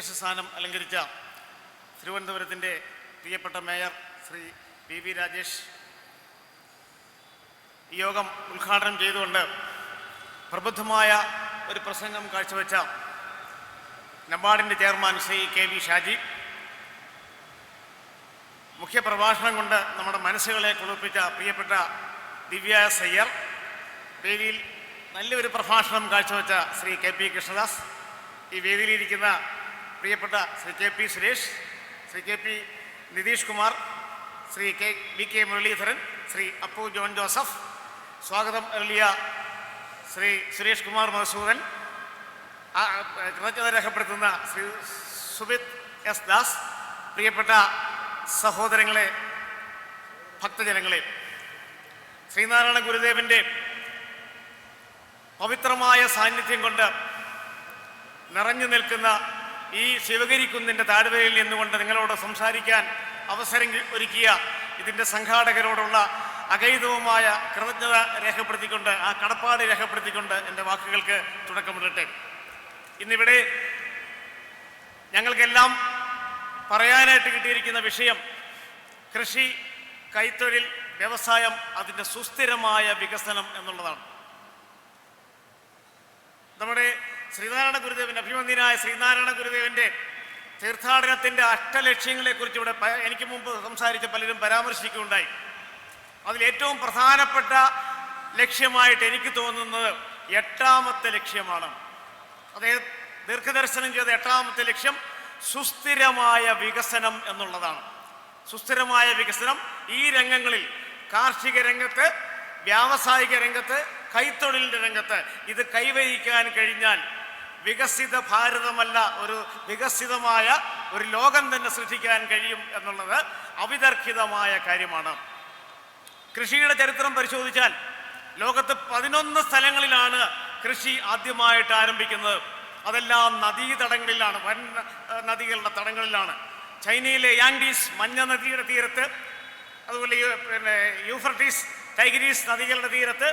അധ്യക്ഷ സ്ഥാനം അലങ്കരിച്ച തിരുവനന്തപുരത്തിന്റെ പ്രിയപ്പെട്ട mayor Shri P V Rajesh ഈ യോഗം ഉദ്ഘാടനം ചെയ്തുകൊണ്ട് പ്രബുദ്ധമായ ഒരു പ്രസംഗം കാഴ്ചവെച്ച നബാർഡിന്റെ chairman Shri K V Shaji. മുഖ്യപ്രഭാഷണം കൊണ്ട് നമ്മുടെ മനസ്സുകളെ കുളിപ്പിച്ച പ്രിയപ്പെട്ട ദിവ്യ സയ്യർ വേദിയിൽ നല്ലൊരു പ്രഭാഷണം കാഴ്ചവെച്ച ശ്രീ കെ പി കൃഷ്ണദാസ്. ഈ വേദിയിലിരിക്കുന്ന പ്രിയപ്പെട്ട Shri K P Suresh Shri K P Nitish Kumar Shri K V K Muraleedharan Shri Appu John Joseph സ്വാഗതം എളിയ ശ്രീ സുരേഷ് കുമാർ മധുസൂദൻ കൃതജ്ഞത രേഖപ്പെടുത്തുന്ന ശ്രീ സുബിത് എസ് ദാസ് പ്രിയപ്പെട്ട സഹോദരങ്ങളെ ഭക്തജനങ്ങളെ ശ്രീനാരായണ ഗുരുദേവന്റെ പവിത്രമായ സാന്നിധ്യം കൊണ്ട് നിറഞ്ഞു നിൽക്കുന്ന ഈ ശിവഗിരിക്കുന്നിന്റെ താഴ്വരയിൽ നിന്നുകൊണ്ട് നിങ്ങളോട് സംസാരിക്കാൻ അവസരം ഒരുക്കിയ ഇതിന്റെ സംഘാടകരോടുള്ള അകൈതവുമായ കൃതജ്ഞത രേഖപ്പെടുത്തിക്കൊണ്ട് ആ കടപ്പാട് രേഖപ്പെടുത്തിക്കൊണ്ട് എന്റെ വാക്കുകൾക്ക് തുടക്കമിടട്ടെ. ഇന്നിവിടെ ഞങ്ങൾക്കെല്ലാം പറയാനായിട്ട് കിട്ടിയിരിക്കുന്ന വിഷയം കൃഷി കൈത്തൊഴിൽ വ്യവസായം അതിന്റെ സുസ്ഥിരമായ വികസനം എന്നുള്ളതാണ്. നമ്മുടെ ശ്രീനാരായണ ഗുരുദേവന്റെ അഭിമന്യനായ ശ്രീനാരായണ ഗുരുദേവന്റെ തീർത്ഥാടനത്തിന്റെ അഷ്ടലക്ഷ്യങ്ങളെക്കുറിച്ച് ഇവിടെ എനിക്ക് മുമ്പ് സംസാരിച്ച പലരും പരാമർശിക്കുകയുണ്ടായി. അതിൽ ഏറ്റവും പ്രധാനപ്പെട്ട ലക്ഷ്യമായിട്ട് എനിക്ക് തോന്നുന്നത് എട്ടാമത്തെ ലക്ഷ്യമാണ്. അദ്ദേഹം ദീർഘദർശനം ചെയ്ത എട്ടാമത്തെ ലക്ഷ്യം സുസ്ഥിരമായ വികസനം എന്നുള്ളതാണ്. സുസ്ഥിരമായ വികസനം ഈ രംഗങ്ങളിൽ കാർഷിക രംഗത്ത് വ്യാവസായിക രംഗത്ത് കൈത്തൊഴിലിന്റെ രംഗത്ത് ഇത് കൈവരിക്കാൻ കഴിഞ്ഞാൽ വികസിത ഭാരതമല്ല ഒരു വികസിതമായ ഒരു ലോകം തന്നെ സൃഷ്ടിക്കാൻ കഴിയും എന്നുള്ളത് അവിതർക്കിതമായ കാര്യമാണ്. കൃഷിയുടെ ചരിത്രം പരിശോധിച്ചാൽ ലോകത്ത് പതിനൊന്ന് സ്ഥലങ്ങളിലാണ് കൃഷി ആദ്യമായിട്ട് ആരംഭിക്കുന്നത്. അതെല്ലാം നദീതടങ്ങളിലാണ് വൻ നദികളുടെ തടങ്ങളിലാണ്. ചൈനയിലെ യാങ്ഡീസ് മഞ്ഞ നദിയുടെ തീരത്ത് അതുപോലെ പിന്നെ യൂഫർട്ടീസ് ടൈഗ്രീസ് നദികളുടെ തീരത്ത്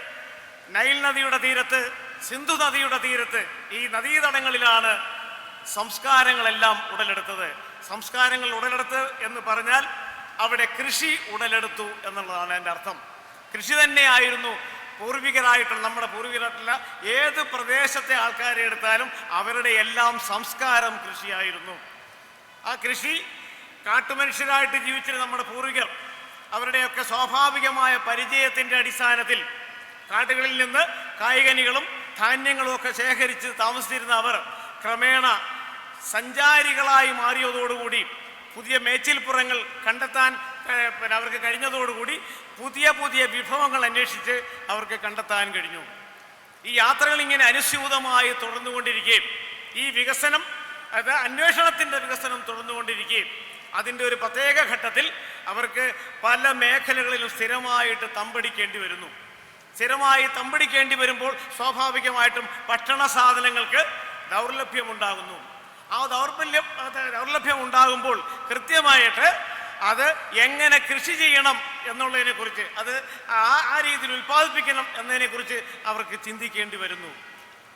നൈൽ നദിയുടെ തീരത്ത് സിന്ധു നദിയുടെ തീരത്ത് ഈ നദീതടങ്ങളിലാണ് സംസ്കാരങ്ങളെല്ലാം ഉടലെടുത്തത്. സംസ്കാരങ്ങൾ ഉടലെടുത്ത് എന്ന് പറഞ്ഞാൽ അവിടെ കൃഷി ഉടലെടുത്തു എന്നുള്ളതാണ് എന്റെ അർത്ഥം. കൃഷി തന്നെയായിരുന്നു പൂർവികരായിട്ടുള്ള നമ്മുടെ പൂർവികരായിട്ടുള്ള ഏത് പ്രദേശത്തെ ആൾക്കാരെ എടുത്താലും അവരുടെ എല്ലാം സംസ്കാരം കൃഷിയായിരുന്നു. ആ കൃഷി കാട്ടുമനുഷ്യരായിട്ട് ജീവിച്ചിരുന്ന നമ്മുടെ പൂർവികർ അവരുടെയൊക്കെ സ്വാഭാവികമായ പരിചയത്തിന്റെ അടിസ്ഥാനത്തിൽ കാട്ടുകളിൽ നിന്ന് കായികനികളും ധാന്യങ്ങളും ഒക്കെ ശേഖരിച്ച് താമസിച്ചിരുന്ന അവർ ക്രമേണ സഞ്ചാരികളായി മാറിയതോടുകൂടി പുതിയ മേച്ചിൽപ്പുറങ്ങൾ കണ്ടെത്താൻ പിന്നെ അവർക്ക് കഴിഞ്ഞതോടുകൂടി പുതിയ പുതിയ വിഭവങ്ങൾ അന്വേഷിച്ച് അവർക്ക് കണ്ടെത്താൻ കഴിഞ്ഞു. ഈ യാത്രകൾ ഇങ്ങനെ അനുസ്യൂതമായി തുടർന്നുകൊണ്ടിരിക്കുകയും ഈ വികസനം അത് അന്വേഷണത്തിന്റെ വികസനം തുടർന്നുകൊണ്ടിരിക്കുകയും അതിന്റെ ഒരു പ്രത്യേക ഘട്ടത്തിൽ അവർക്ക് പല മേഖലകളിലും സ്ഥിരമായിട്ട് തമ്പടിക്കേണ്ടി വരുന്നു. സ്ഥിരമായി തമ്പിടിക്കേണ്ടി വരുമ്പോൾ സ്വാഭാവികമായിട്ടും ഭക്ഷണ സാധനങ്ങൾക്ക് ദൗർലഭ്യമുണ്ടാകുന്നു. ആ ദൗർബല്യം ദൗർലഭ്യം ഉണ്ടാകുമ്പോൾ കൃത്യമായിട്ട് അത് എങ്ങനെ കൃഷി ചെയ്യണം എന്നുള്ളതിനെ കുറിച്ച് അത് ആ ആ രീതിയിൽ ഉൽപ്പാദിപ്പിക്കണം എന്നതിനെ കുറിച്ച് അവർക്ക് ചിന്തിക്കേണ്ടി വരുന്നു.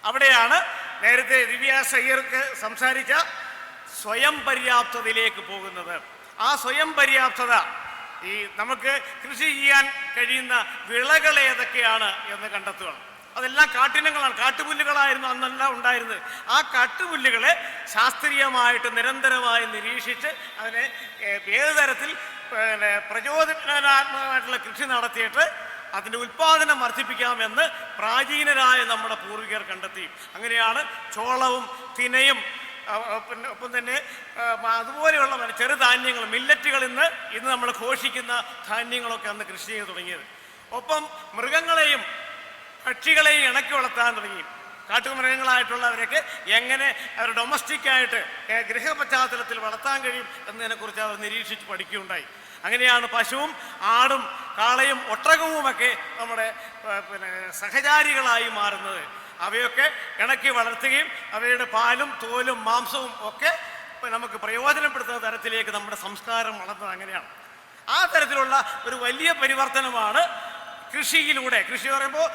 അവിടെയാണ് നേരത്തെ ദിവ്യ സയ്യർക്ക് സംസാരിച്ച സ്വയം പര്യാപ്തതയിലേക്ക് പോകുന്നത്. ആ സ്വയം പര്യാപ്തത ഈ നമുക്ക് കൃഷി ചെയ്യാൻ കഴിയുന്ന വിളകൾ ഏതൊക്കെയാണ് എന്ന് കണ്ടെത്തുകയാണ് അതെല്ലാം കാട്ടിനങ്ങളാണ് കാട്ടുപുല്ലുകളായിരുന്നു അന്നെല്ലാം ഉണ്ടായിരുന്നത്. ആ കാട്ടുപുല്ലുകളെ ശാസ്ത്രീയമായിട്ട് നിരന്തരമായി നിരീക്ഷിച്ച് അതിനെ ഏത് തരത്തിൽ പിന്നെ പ്രചോദനാത്മകമായിട്ടുള്ള കൃഷി നടത്തിയിട്ട് അതിന്റെ ഉൽപ്പാദനം വർദ്ധിപ്പിക്കാമെന്ന് പ്രാചീനരായ നമ്മുടെ പൂർവികർ കണ്ടെത്തി. അങ്ങനെയാണ് ചോളവും തിനയും പിന്നെ ഒപ്പം തന്നെ അതുപോലെയുള്ള ചെറുധാന്യങ്ങൾ മില്ലറ്റുകൾ ഇന്ന് ഇന്ന് നമ്മൾ ഘോഷിക്കുന്ന ധാന്യങ്ങളൊക്കെ അന്ന് കൃഷി ചെയ്ത് തുടങ്ങിയത്. ഒപ്പം മൃഗങ്ങളെയും പക്ഷികളെയും ഇണക്കി വളർത്താൻ തുടങ്ങി. കാട്ടുമൃഗങ്ങളായിട്ടുള്ളവരൊക്കെ എങ്ങനെ അവർ ഡൊമസ്റ്റിക്കായിട്ട് പശ്ചാത്തലത്തിൽ ഗൃഹപശ്ചാത്തലത്തിൽ വളർത്താൻ കഴിയും എന്നതിനെക്കുറിച്ച് അവർ നിരീക്ഷിച്ച് പഠിക്കുകയുണ്ടായി. അങ്ങനെയാണ് പശുവും ആടും കാളയും ഒട്ടകവുമൊക്കെ നമ്മുടെ പിന്നെ സഹചാരികളായി മാറുന്നത്. അവയൊക്കെ ഇണക്കി വളർത്തുകയും അവയുടെ പാലും തോലും മാംസവും ഒക്കെ നമുക്ക് പ്രയോജനപ്പെടുത്തുന്ന തരത്തിലേക്ക് നമ്മുടെ സംസ്കാരം വളർന്നത് അങ്ങനെയാണ്. ആ തരത്തിലുള്ള ഒരു വലിയ പരിവർത്തനമാണ് കൃഷിയിലൂടെ. കൃഷി പറയുമ്പോൾ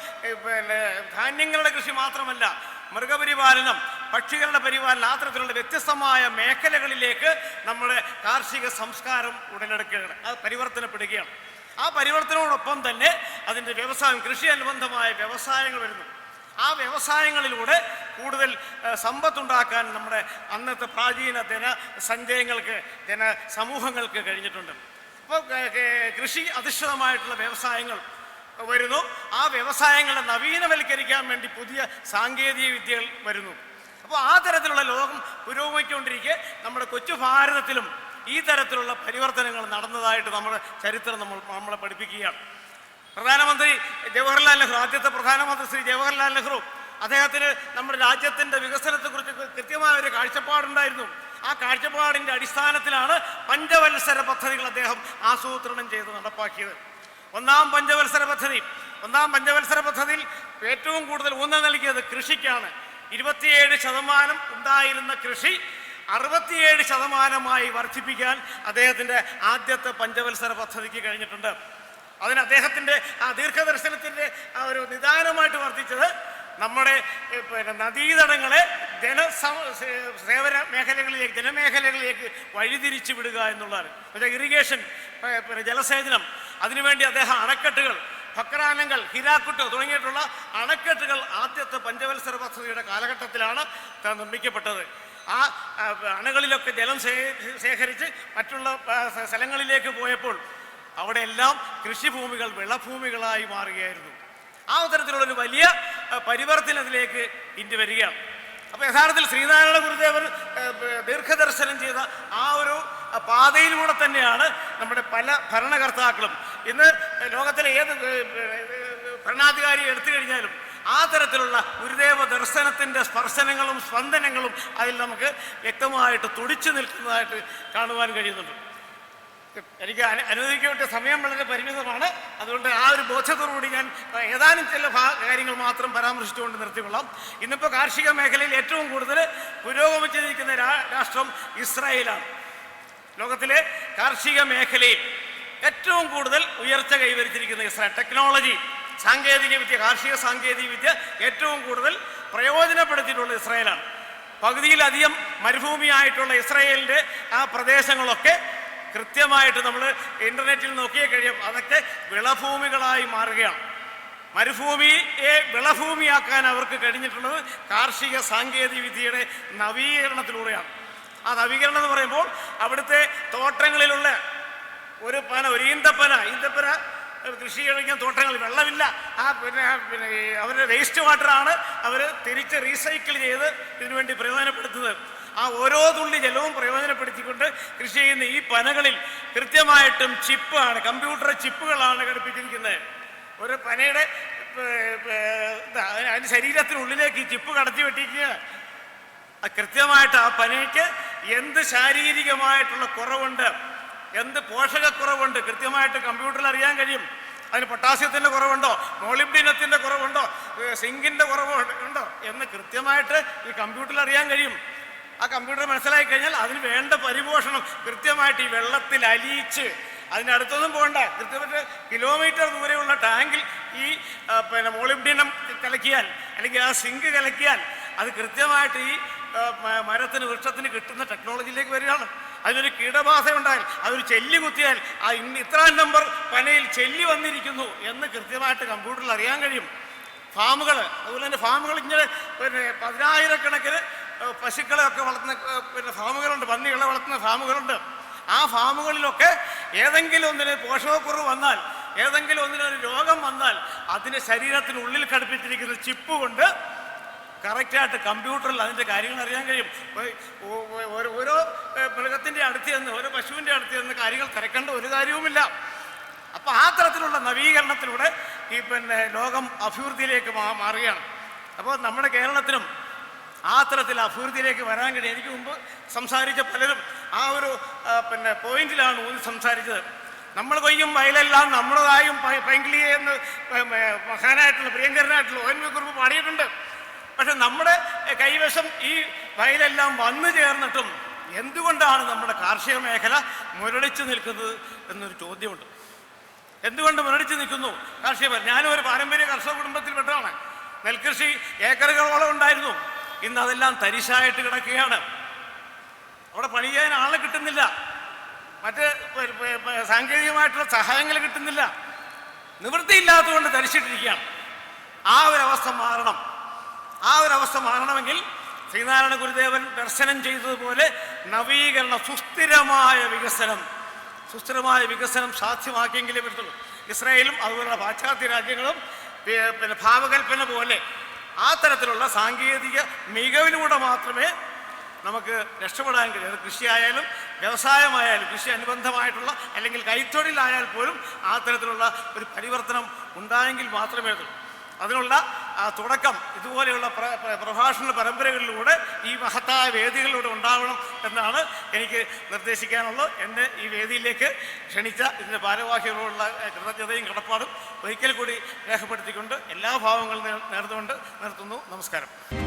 പിന്നെ ധാന്യങ്ങളുടെ കൃഷി മാത്രമല്ല മൃഗപരിപാലനം പക്ഷികളുടെ പരിപാലനം അത്തരത്തിലുള്ള വ്യത്യസ്തമായ മേഖലകളിലേക്ക് നമ്മുടെ കാർഷിക സംസ്കാരം ഉടലെടുക്കുകയാണ്. അത് പരിവർത്തനപ്പെടുകയാണ്. ആ പരിവർത്തനത്തോടൊപ്പം തന്നെ അതിന്റെ വ്യവസായം കൃഷി അനുബന്ധമായ വ്യവസായങ്ങൾ വരുന്നു. ആ വ്യവസായങ്ങളിലൂടെ കൂടുതൽ സമ്പത്തുണ്ടാക്കാൻ നമ്മുടെ അന്നത്തെ പ്രാചീന ജന സഞ്ചയങ്ങൾക്ക് ജന സമൂഹങ്ങൾക്ക് കഴിഞ്ഞിട്ടുണ്ട്. അപ്പോൾ കൃഷി അധിഷ്ഠിതമായിട്ടുള്ള വ്യവസായങ്ങൾ വരുന്നു. ആ വ്യവസായങ്ങളെ നവീനവൽക്കരിക്കാൻ വേണ്ടി പുതിയ സാങ്കേതിക വിദ്യകൾ വരുന്നു. അപ്പോൾ ആ തരത്തിലുള്ള ലോകം പുരോഗമിക്കൊണ്ടിരിക്കെ നമ്മുടെ കൊച്ചു ഭാരതത്തിലും ഈ തരത്തിലുള്ള പരിവർത്തനങ്ങൾ നടന്നതായിട്ട് നമ്മുടെ ചരിത്രം നമ്മൾ നമ്മളെ പഠിപ്പിക്കുകയാണ്. പ്രധാനമന്ത്രി ജവഹർലാൽ നെഹ്റു ആദ്യത്തെ പ്രധാനമന്ത്രി ശ്രീ ജവഹർലാൽ നെഹ്റു. അദ്ദേഹത്തിന് നമ്മുടെ രാജ്യത്തിന്റെ വികസനത്തെക്കുറിച്ച് കൃത്യമായ ഒരു കാഴ്ചപ്പാടുണ്ടായിരുന്നു. ആ കാഴ്ചപ്പാടിന്റെ അടിസ്ഥാനത്തിലാണ് പഞ്ചവത്സര പദ്ധതികൾ അദ്ദേഹം ആസൂത്രണം ചെയ്ത് നടപ്പാക്കിയത്. ഒന്നാം പഞ്ചവത്സര പദ്ധതി. ഒന്നാം പഞ്ചവത്സര പദ്ധതിയിൽ ഏറ്റവും കൂടുതൽ ഊന്നൽ നൽകിയത് കൃഷിക്കാണ്. ഇരുപത്തിയേഴ് ശതമാനം ഉണ്ടായിരുന്ന കൃഷി അറുപത്തിയേഴ് ശതമാനമായി വർദ്ധിപ്പിക്കാൻ അദ്ദേഹത്തിന്റെ ആദ്യത്തെ പഞ്ചവത്സര പദ്ധതിക്ക് കഴിഞ്ഞിട്ടുണ്ട്. അതിന് അദ്ദേഹത്തിന്റെ ആ ദീർഘദർശനത്തിന്റെ ആ ഒരു നിദാനമായിട്ട് വർദ്ധിച്ചത് നമ്മുടെ പിന്നെ നദീതടങ്ങളെ ജന സേവന മേഖലകളിലേക്ക് ജനമേഖലകളിലേക്ക് വഴിതിരിച്ചു വിടുക എന്നുള്ളതാണ്. പിന്നെ ഇറിഗേഷൻ പിന്നെ ജലസേചനം അതിനുവേണ്ടി അദ്ദേഹം അണക്കെട്ടുകൾ ഭക്രാനങ്ങൾ ഹിരാക്കുട്ട് തുടങ്ങിയിട്ടുള്ള അണക്കെട്ടുകൾ ആദ്യത്തെ പഞ്ചവത്സര പദ്ധതിയുടെ കാലഘട്ടത്തിലാണ് നിർമ്മിക്കപ്പെട്ടത്. ആ അണകളിലൊക്കെ ജലം ശേഖരിച്ച് മറ്റുള്ള സ്ഥലങ്ങളിലേക്ക് പോയപ്പോൾ അവിടെയെല്ലാം കൃഷിഭൂമികൾ വിളഭൂമികളായി മാറുകയായിരുന്നു. ആ തരത്തിലുള്ള ഒരു വലിയ പരിവർത്തനത്തിലേക്ക് ഇന്ത്യ വരികയാണ്. അപ്പോൾ യഥാർത്ഥത്തിൽ ശ്രീനാരായണ ഗുരുദേവൻ ദീർഘദർശനം ചെയ്ത ആ ഒരു പാതയിലൂടെ തന്നെയാണ് നമ്മുടെ പല ഭരണകർത്താക്കളും. ഇന്ന് ലോകത്തിലെ ഏത് ഭരണാധികാരി എടുത്തു കഴിഞ്ഞാലും ആ തരത്തിലുള്ള ഗുരുദേവ ദർശനത്തിന്റെ സ്പർശനങ്ങളും സ്പന്ദനങ്ങളും അതിൽ നമുക്ക് വ്യക്തമായിട്ട് തുടിച്ചു നിൽക്കുന്നതായിട്ട് കാണുവാൻ കഴിയുന്നുണ്ട്. എനിക്ക് അനു അനുവദിക്കപ്പെട്ട സമയം വളരെ പരിമിതമാണ്. അതുകൊണ്ട് ആ ഒരു ബോധ്യത്തോടുകൂടി ഞാൻ ഏതാനും ചില കാര്യങ്ങൾ മാത്രം പരാമർശിച്ചുകൊണ്ട് നിർത്തിക്കൊള്ളാം. ഇന്നിപ്പോൾ കാർഷിക മേഖലയിൽ ഏറ്റവും കൂടുതൽ പുരോഗമിച്ചിരിക്കുന്ന രാഷ്ട്രം ഇസ്രായേലാണ്. ലോകത്തിലെ കാർഷിക മേഖലയിൽ ഏറ്റവും കൂടുതൽ ഉയർച്ച കൈവരിച്ചിരിക്കുന്ന ഇസ്രായേൽ. ടെക്നോളജി സാങ്കേതിക വിദ്യ കാർഷിക സാങ്കേതിക വിദ്യ ഏറ്റവും കൂടുതൽ പ്രയോജനപ്പെടുത്തിയിട്ടുള്ള ഇസ്രായേലാണ്. പകുതിയിലധികം മരുഭൂമിയായിട്ടുള്ള ഇസ്രായേലിന്റെ ആ പ്രദേശങ്ങളൊക്കെ കൃത്യമായിട്ട് നമ്മൾ ഇന്റർനെറ്റിൽ നോക്കിയേ കഴിയും. അതൊക്കെ വിളഭൂമികളായി മാറുകയാണ്. മരുഭൂമിയെ വിളഭൂമിയാക്കാൻ അവർക്ക് കഴിഞ്ഞിട്ടുള്ളത് കാർഷിക സാങ്കേതിക വിദ്യയുടെ നവീകരണത്തിലൂടെയാണ്. ആ നവീകരണം എന്ന് പറയുമ്പോൾ അവിടുത്തെ തോട്ടങ്ങളിലുള്ള ഒരു പന ഒരു ഈന്തപ്പന ഈന്തപ്പന കൃഷി കഴിക്കുന്ന തോട്ടങ്ങളിൽ വെള്ളമില്ല. ആ പിന്നെ പിന്നെ അവരുടെ വേസ്റ്റ് വാട്ടറാണ് അവർ തിരിച്ച് റീസൈക്കിൾ ചെയ്ത് ഇതിനുവേണ്ടി പ്രയോജനപ്പെടുത്തുന്നത്. ആ ഓരോ തുള്ളി ജലവും പ്രയോജനപ്പെടുത്തിക്കൊണ്ട് കൃഷി ചെയ്യുന്ന ഈ പനകളിൽ കൃത്യമായിട്ടും ചിപ്പാണ് കമ്പ്യൂട്ടർ ചിപ്പുകളാണ് ഘടിപ്പിച്ചിരിക്കുന്നത്. ഒരു പനയുടെ അതിന്റെ ശരീരത്തിനുള്ളിലേക്ക് ഈ ചിപ്പ് കടത്തി വെട്ടിക്കുക കൃത്യമായിട്ട് ആ പനയ്ക്ക് എന്ത് ശാരീരികമായിട്ടുള്ള കുറവുണ്ട് എന്ത് പോഷകക്കുറവുണ്ട് കൃത്യമായിട്ട് കമ്പ്യൂട്ടറിൽ അറിയാൻ കഴിയും. അതിന് പൊട്ടാസ്യത്തിന്റെ കുറവുണ്ടോ? മോളിബ്ഡിനത്തിന്റെ കുറവുണ്ടോ? സിങ്കിന്റെ കുറവുണ്ടോ? എന്ന് കൃത്യമായിട്ട് ഈ കമ്പ്യൂട്ടറിൽ അറിയാൻ കഴിയും. ആ കമ്പ്യൂട്ടർ മനസ്സിലാക്കി കഴിഞ്ഞാൽ അതിന് വേണ്ട പരിപോഷണം കൃത്യമായിട്ട് ഈ വെള്ളത്തിൽ അലിയിച്ച് അതിനടുത്തൊന്നും പോകണ്ട. കൃത്യമായിട്ട് കിലോമീറ്റർ ദൂരെയുള്ള ടാങ്കിൽ ഈ പിന്നെ മോളിബ്ഡിനം കലക്കിയാൽ അല്ലെങ്കിൽ ആ സിങ്ക് കലക്കിയാൽ അത് കൃത്യമായിട്ട് ഈ മരത്തിന് വൃക്ഷത്തിന് കിട്ടുന്ന ടെക്നോളജിയിലേക്ക് വരികയാണ്. അതിനൊരു കീടബാധ ഉണ്ടായാൽ അതൊരു ചെല്ലി കുത്തിയാൽ ആ ഇത്രാം നമ്പർ പനയിൽ ചെല്ലി വന്നിരിക്കുന്നു എന്ന് കൃത്യമായിട്ട് കമ്പ്യൂട്ടറിൽ അറിയാൻ കഴിയും. ഫാമുകൾ അതുപോലെ തന്നെ ഫാമുകൾ ഇങ്ങനെ പിന്നെ പതിനായിരക്കണക്കിന് ഏഹ്, പശുക്കളെയൊക്കെ വളർത്തുന്ന പിന്നെ ഫാമുകളുണ്ട് പന്നികളെ വളർത്തുന്ന ഫാമുകളുണ്ട്. ആ ഫാമുകളിലൊക്കെ ഏതെങ്കിലും ഒന്നിന് പോഷകക്കുറവ് വന്നാൽ ഏതെങ്കിലും ഒന്നിനൊരു രോഗം വന്നാൽ അതിന് ശരീരത്തിനുള്ളിൽ ഘടിപ്പിച്ചിരിക്കുന്ന ചിപ്പ് കൊണ്ട് കറക്റ്റായിട്ട് കമ്പ്യൂട്ടറിൽ അതിന്റെ കാര്യങ്ങൾ അറിയാൻ കഴിയും. ഓരോ മൃഗത്തിന്റെ അടുത്ത് ചെന്ന് ഓരോ പശുവിന്റെ അടുത്ത് ചെന്ന് കാര്യങ്ങൾ തിരക്കേണ്ട ഒരു കാര്യവുമില്ല. അപ്പോൾ ആ തരത്തിലുള്ള നവീകരണത്തിലൂടെ ഈ പിന്നെ ലോകം അഭിവൃദ്ധിയിലേക്ക് മാറുകയാണ്. അപ്പോൾ നമ്മുടെ കേരളത്തിനും ആ തരത്തിൽ അഭിവൃദ്ധിയിലേക്ക് വരാൻ കഴിയും. എനിക്ക് മുമ്പ് സംസാരിച്ച പലരും ആ ഒരു പിന്നെ പോയിന്റിലാണ് ഊന്നി സംസാരിച്ചത്. നമ്മൾ കൊയ്യും വയലെല്ലാം നമ്മളതായും പൈങ്കിളിയെ എന്ന് മഹാനായിട്ടുള്ള പ്രിയങ്കരനായിട്ടുള്ള ഒ കുറിപ്പ് പാടിയിട്ടുണ്ട്. പക്ഷെ നമ്മുടെ കൈവശം ഈ വയലെല്ലാം വന്നു ചേർന്നിട്ടും എന്തുകൊണ്ടാണ് നമ്മുടെ കാർഷിക മേഖല മുരടിച്ചു നിൽക്കുന്നത് എന്നൊരു ചോദ്യമുണ്ട്. എന്തുകൊണ്ട് മുരടിച്ചു നിൽക്കുന്നു? കാർഷിക ഞാനും ഒരു പാരമ്പര്യ കർഷക കുടുംബത്തിൽപ്പെട്ടതാണ്. നെൽകൃഷി ഏക്കറുകളോളം ഉണ്ടായിരുന്നു. ഇന്ന് അതെല്ലാം തരിശായിട്ട് കിടക്കുകയാണ്. അവിടെ പണി ചെയ്യാൻ ആളെ കിട്ടുന്നില്ല. മറ്റ് സാങ്കേതികമായിട്ടുള്ള സഹായങ്ങൾ കിട്ടുന്നില്ല. നിവൃത്തിയില്ലാത്തതുകൊണ്ട് തരിച്ചിട്ടിരിക്കുകയാണ് ആ ഒരവസ്ഥ മാറണം. ആ ഒരവസ്ഥ മാറണമെങ്കിൽ ശ്രീനാരായണ ഗുരുദേവൻ ദർശനം ചെയ്തതുപോലെ നവീകരണ സുസ്ഥിരമായ വികസനം സുസ്ഥിരമായ വികസനം സാധ്യമാക്കിയെങ്കിലേ പറ്റുള്ളൂ ഇസ്രായേലും അതുപോലുള്ള പാശ്ചാത്യ രാജ്യങ്ങളും പിന്നെ ഭാവകൽപ്പന പോലെ ആ തരത്തിലുള്ള സാങ്കേതിക മികവിലൂടെ മാത്രമേ നമുക്ക് രക്ഷപ്പെടാൻ കഴിയും. അത് കൃഷിയായാലും വ്യവസായമായാലും കൃഷി അനുബന്ധമായിട്ടുള്ള അല്ലെങ്കിൽ കൈത്തൊഴിലായാൽ പോലും ആ തരത്തിലുള്ള ഒരു പരിവർത്തനം ഉണ്ടായെങ്കിൽ മാത്രമേ അതിനുള്ള തുടക്കം ഇതുപോലെയുള്ള പ്ര- പ്ര- പ്രഭാഷണ പരമ്പരകളിലൂടെ ഈ മഹത്തായ വേദികളിലൂടെ ഉണ്ടാവണം എന്നാണ് എനിക്ക് നിർദ്ദേശിക്കാനുള്ളത്. എന്നെ ഈ വേദിയിലേക്ക് ക്ഷണിച്ച ഇതിന്റെ ഭാരവാഹികളോടുള്ള കൃതജ്ഞതയും കടപ്പാടും ഒരിക്കൽ കൂടി രേഖപ്പെടുത്തിക്കൊണ്ട് എല്ലാ ഭാവങ്ങളും നേർന്നുകൊണ്ട് നിർത്തുന്നു. നമസ്കാരം.